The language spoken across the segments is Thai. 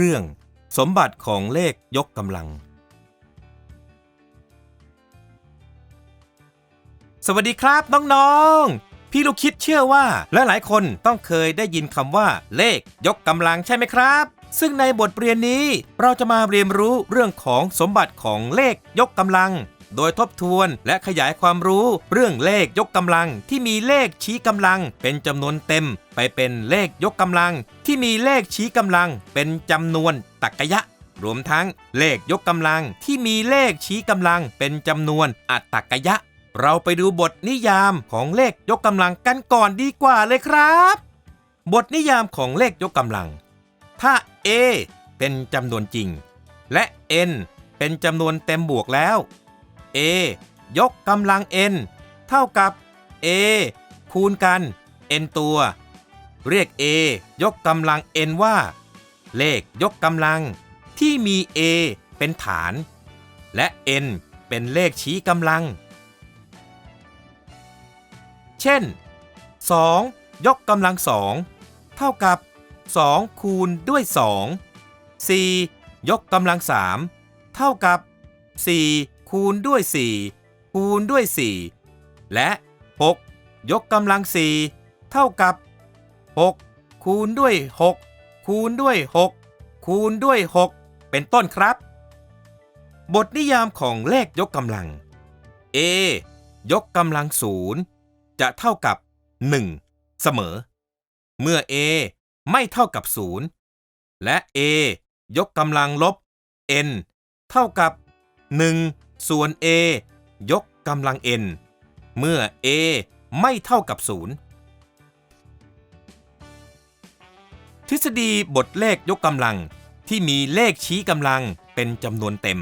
เรื่องสมบัติของเลขยกกำลัง สวัสดีครับน้องๆ พี่ลูกคิดเชื่อว่าลหลายๆคนต้องเคยได้ยินคำว่าเลขยกกำลังใช่ไหมครับ ซึ่งในบทเรียนนี้เราจะมาเรียนรู้เรื่องของสมบัติของเลขยกกำลัง โดยทบทวนและขยายความรู้เรื่องเลขยกกำลังที่มีเลขชี้กำลังเป็นจำนวนเต็ม ไปเป็นเลขยกกำลัง ที่มีเลขชี้กำลังเป็นจำนวนตรรกยะรวมทั้งเลขยกกำลังที่มีเลขชี้กำลังเป็นจำนวนอัตตรกยะ เราไปดูบทนิยามของเลขยกกำลังกันก่อนดีกว่าเลยครับ บทนิยามของเลขยกกำลัง ถ้า a เป็นจำนวนจริง และ n เป็นจำนวนเต็มบวกแล้ว a ยกกำลัง n เท่ากับ a คูณกัน n ตัว เรียก a ยกกำลัง n ว่า เลขยกกำลังที่มี a เป็นฐาน และ n เป็นเลขชี้กำลัง เช่น 2 ยกกำลังสองเท่ากับ 2 คูณด้วย 2 4 ยกกำลังสามเท่ากับ 4 คูณด้วย 4 คูณด้วย 4 และ 6 ยกกำลังสี่เท่ากับ 6 คูณด้วย 6 คูณด้วย 6 คูณด้วย 6 เป็นต้นครับ บทนิยามของเลขยกกำลัง a ยกกำลังศูนย์จะเท่ากับ 1 เสมอ เมื่อ a ไม่เท่ากับ 0 และ a ยกกำลังลบ n เท่ากับ 1 ส่วน a ยกกำลัง n เมื่อ a ไม่เท่ากับ 0 ทฤษฎีบทเลขยกกำลังที่มีเลขชี้กำลังเป็นจำนวนเต็ม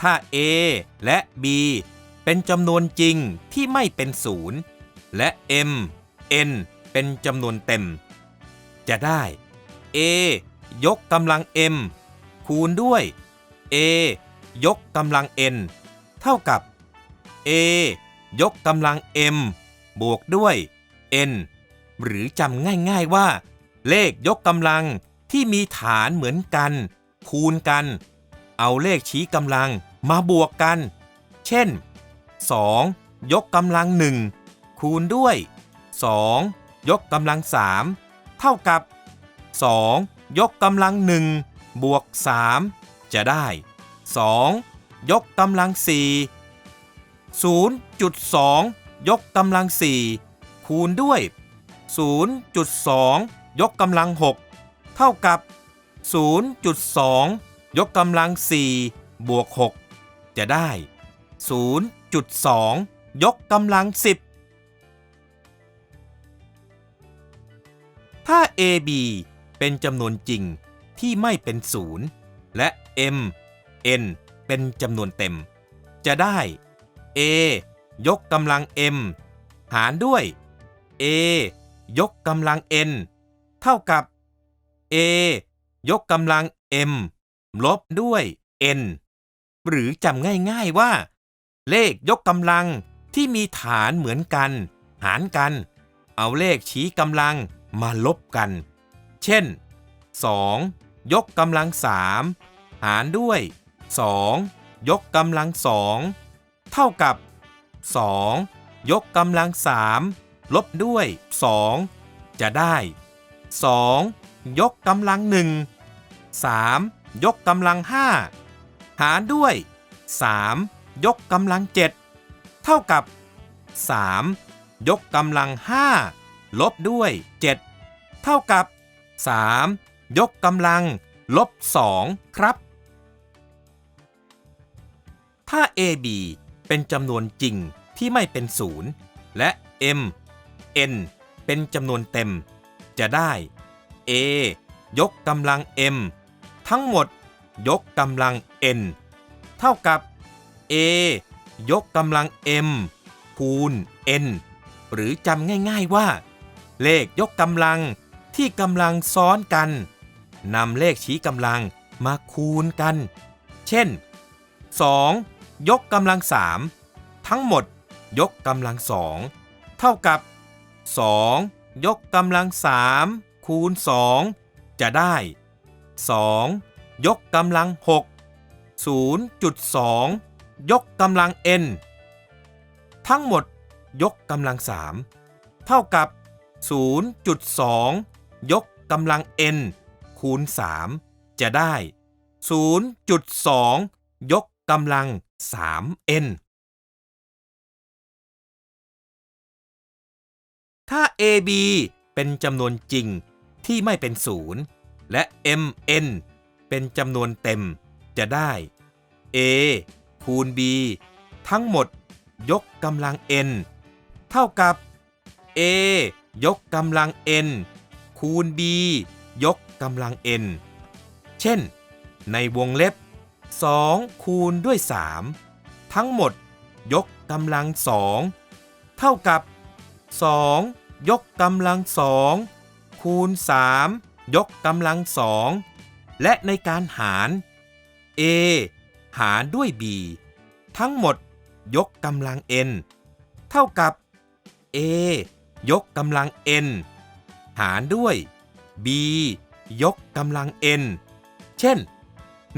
ถ้า a และ b เป็นจำนวนจริงที่ไม่เป็นศูนย์และ m n เป็นจำนวนเต็ม จะได้ a ยกกำลัง m คูณด้วย a ยกกำลัง n เท่ากับ a ยกกำลัง m บวกด้วย n หรือจำง่ายๆว่า เลขยกกำลังที่มีฐานเหมือนกัน คูณกัน เอาเลขชี้กำลังมาบวกกัน เช่น 2 ยกกำลังหนึ่งคูณด้วย 2 ยกกำลังสามเท่ากับ 2 ยกกำลังหนึ่งบวก 3 จะได้ 2 ยกกำลังสี่0.2 ยกกำลังสี่คูณด้วย 0.2 ยกกำลัง 6 เท่ากับ 0.2 ยกกำลัง4บวก 6 จะได้ 0.2 ยกกำลัง 10 ถ้า AB เป็นจำนวนจริงที่ไม่เป็นศูนย์และ M N เป็นจำนวนเต็ม จะได้ A ยกกำลัง M หารด้วย A ยกกำลัง N เท่ากับ A ยกกำลัง M ลบด้วย N หรือจำง่ายๆว่า เลขยกกำลังที่มีฐานเหมือนกัน หารกัน เอาเลขชี้กำลังมาลบกัน เช่น 2 ยกกำลัง3หารด้วย 2 ยกกำลัง2เท่ากับ 2 ยกกำลัง3ลบด้วย 2 จะได้ 2 ยกกำลัง1 3ยกกำลัง5หารด้วย 3 ยกกำลัง7เท่ากับ 3 ยกกำลัง5ลบด้วย 7 เท่ากับ 3 ยกกำลัง ลบ 2 ครับ ถ้า AB เป็นจำนวนจริงที่ไม่เป็นศูนย์และ M N เป็นจำนวนเต็ม จะได้ A ยกกำลัง M ทั้งหมดยกกำลัง N เท่ากับ A ยกกำลัง M คูณ N หรือจำง่ายๆว่า เลขยกกำลังที่กำลังซ้อนกันนำเลขชี้กำลังมาคูณกัน เช่น 2 ยกกำลัง3ทั้งหมดยกกำลังสองเท่ากับ 2 ยกกำลัง3คูณ 2 จะได้ 2 ยกกำลัง 6 0.2 ยกกำลัง n ทั้งหมดยกกำลัง3เท่ากับ 0.2 ยกกำลัง n คูณ 3 จะได้ 0.2 ยกกำลัง 3n ถ้า ab เป็นจำนวนจริงที่ไม่เป็นศูนย์และ mn เป็นจำนวนเต็มจะได้ a คูณ b ทั้งหมดยกกำลัง n เท่ากับ a ยกกำลัง n คูณ b ยกกำลัง n เช่น ในวงเล็บ 2 คูณด้วย 3 ทั้งหมด ยกกำลัง2เท่ากับ 2 ยกกำลัง2คูณ 3 ยกกำลัง2และในการหาร a หารด้วย b ทั้งหมด ยกกำลัง n เท่ากับ a ยกกำลัง n หารด้วย b ยกกำลัง n เช่น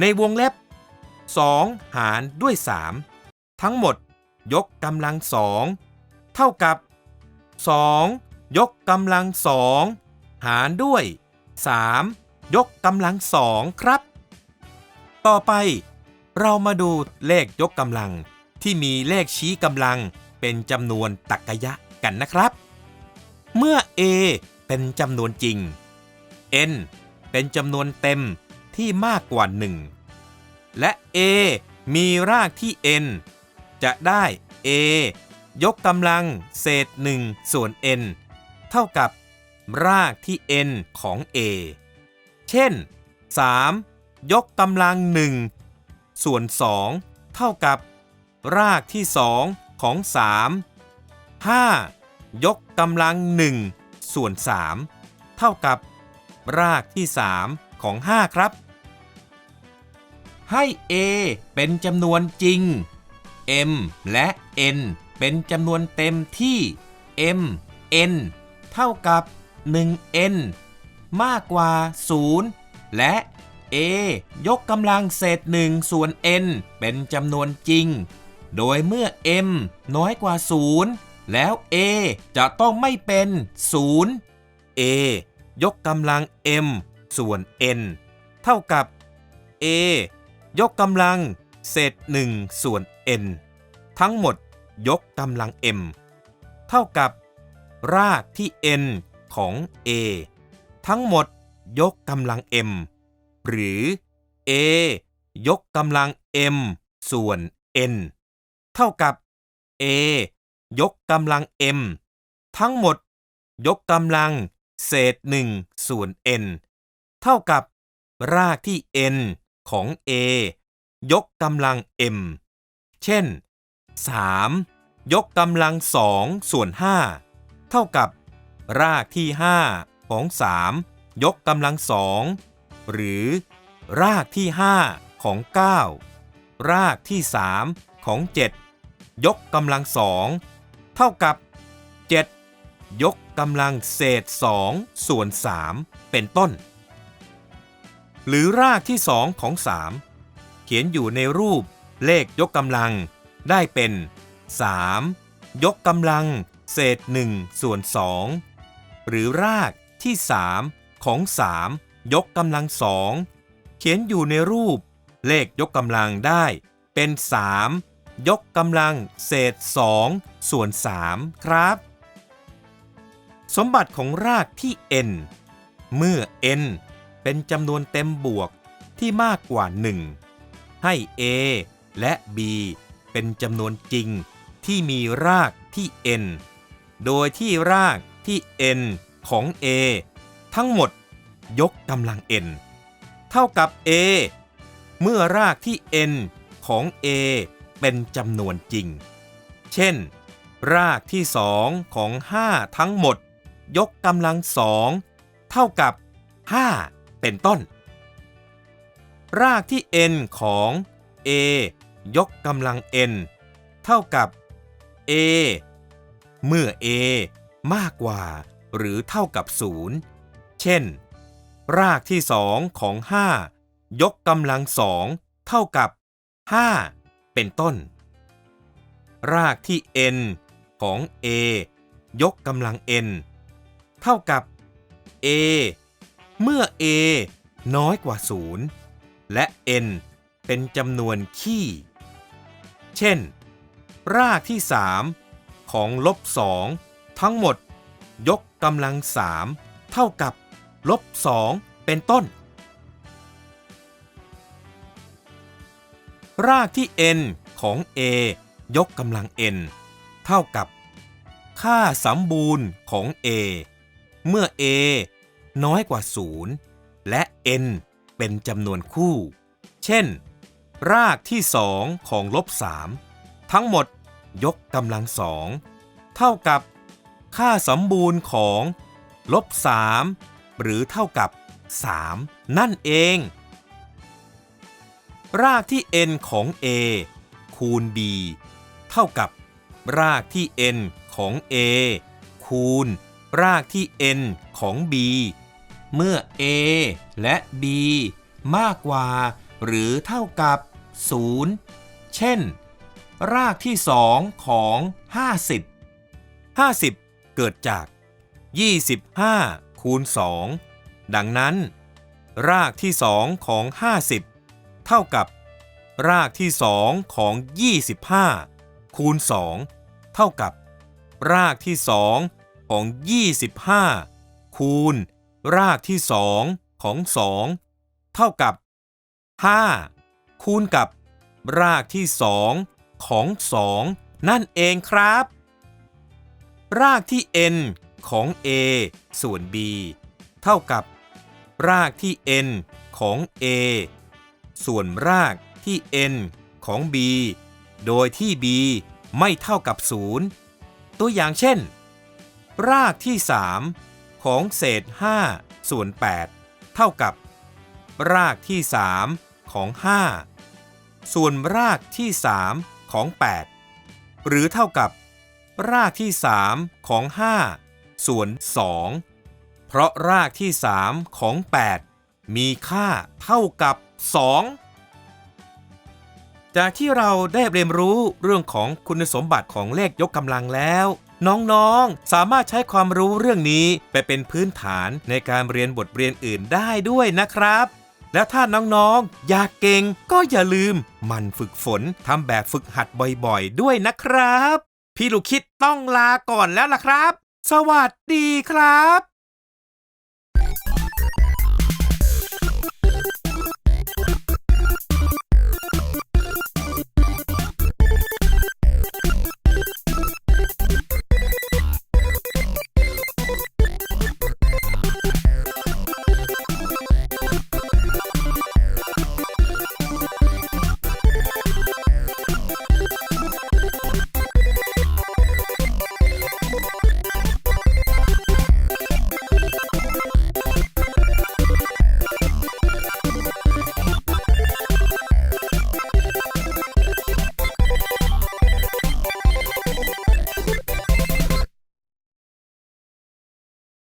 ในวงเล็บ 2 หารด้วย 3 ทั้งหมด ยกกำลัง2เท่ากับ 2 ยกกำลัง2หารด้วย 3 ยกกำลัง2ครับ ต่อไป เรามาดูเลขยกกำลังที่มีเลขชี้กำลังเป็นจำนวนตรรกะกันนะครับ เมื่อ a เป็นจำนวนจริง n เป็นจำนวนเต็มที่มากกว่า 1 และ a มีรากที่ n จะได้ a ยกกำลังเศษ 1 ส่วน n เท่ากับ รากที่ n ของ a เช่น 3 ยกกำลัง 1 ส่วน 2 เท่ากับ รากที่ 2 ของ 3 5 ยกกำลัง 1 ส่วน 3 เท่ากับ รากที่ 3 ของ 5 ครับ ให้ a เป็นจำนวนจริง m และ n เป็นจำนวนเต็มที่ m n เท่ากับ 1n มากกว่า 0 และ a ยกกำลังเศษ1ส่วน n เป็นจำนวนจริง โดยเมื่อ m น้อยกว่า 0 แล้ว a จะต้องไม่เป็น 0 a ยกกำลัง m ส่วน n เท่ากับ a ยกกำลังเศษ 1 ส่วน n ทั้งหมดยกกำลัง m เท่ากับ รากที่ n ของ a ทั้งหมดยกกำลัง m หรือ a ยกกำลัง m ส่วน n เท่ากับ a ยกกำลัง m ทั้งหมด ยกกำลัง เศษ 1 ส่วน n เท่ากับ รากที่ n ของ a ยกกำลัง m เช่น 3 ยกกำลัง2ส่วน 5 เท่ากับ รากที่ 5 ของ 3 ยกกำลัง2หรือ รากที่ 5 ของ 9 รากที่ 3 ของ 7 ยกกำลัง2เท่ากับ 7 ยกกำลังเศษ 2 ส่วน 3 เป็นต้น หรือรากที่2ของ3เขียนอยู่ในรูปเลขยกกำลัง ได้เป็น 3 ยกกำลัง เศษ1ส่วน2หรือรากที่ 3 ของ 3 ยกกำลังสองเขียนอยู่ในรูป เลขยกกำลังได้เป็น 3 ยกกำลัง เศษ2ส่วน3ครับ สมบัติของรากที่ n เมื่อ n เป็นจำนวนเต็มบวกที่มากกว่า 1 ให้ a และ b เป็นจำนวนจริงที่มีรากที่ n โดยที่รากที่ n ของ a ทั้งหมดยกกำลัง n เท่ากับ a เมื่อรากที่ n ของ a เป็นจำนวนจริง เช่น รากที่สองของ 5 ทั้งหมด ยกกำลังสองเท่ากับ 5 เป็นต้น รากที่ n ของ a ยกกำลัง n เท่ากับ a เมื่อ a มากกว่า หรือเท่ากับ 0 เช่น รากที่สองของ 5 ยกกำลังสองเท่ากับ 5 เป็นต้น รากที่ n ของ a ยกกำลัง n เท่ากับ a เมื่อ a น้อยกว่า 0 และ n เป็นจำนวนคี่เช่น รากที่ 3 ของลบ 2 ทั้งหมด ยกกำลัง 3 เท่ากับลบ 2 เป็นต้น รากที่ n ของ a ยกกำลัง n เท่ากับ ค่าสมบูรณ์ของ a เมื่อ a น้อยกว่า 0 และ n เป็นจำนวนคู่ เช่น รากที่ 2 ของลบ 3 ทั้งหมดยกกำลังสองเท่ากับ ค่าสมบูรณ์ของลบ 3 หรือเท่ากับ 3 นั่นเอง รากที่ n ของ a คูณ b เท่ากับ รากที่ n ของ a คูณ รากที่ n ของ b เมื่อ a และ b มากกว่า หรือเท่ากับ 0 เช่น รากที่ 2 ของ 50 50 เกิดจาก 25 คูณ 2 ดังนั้น รากที่ 2 ของ 50 เท่ากับ รากที่ 2 ของ 25 คูณ 2 เท่ากับ รากที่ 2 ของ 25 คูณ รากที่2ของ2เท่ากับ 5 คูณกับ รากที่2ของ2นั่นเองครับ รากที่ n ของ a ส่วน b เท่ากับ รากที่ n ของ a ส่วนรากที่ n ของ b โดยที่ b ไม่เท่ากับ 0 ตัวอย่างเช่น รากที่ 3 ของเศษ 5 ส่วน 8 เท่ากับ รากที่ 3 ของ 5 ส่วนรากที่ 3 ของ 8 หรือเท่ากับ รากที่ 3 ของ 5 ส่วน 2 เพราะรากที่ 3 ของ 8 มีค่าเท่ากับ 2 จากที่เราได้เรียนรู้เรื่องของคุณสมบัติของเลขยกกำลังแล้ว น้องๆ สามารถใช้ความรู้เรื่องนี้ไปเป็นพื้นฐานในการเรียนบทเรียนอื่นได้ด้วยนะครับ และถ้าน้องๆ อยากเก่งก็อย่าลืมมันฝึกฝนทำแบบฝึกหัดบ่อยๆ ด้วยนะครับ พี่ลูกคิดต้องลาก่อนแล้วล่ะครับ สวัสดีครับ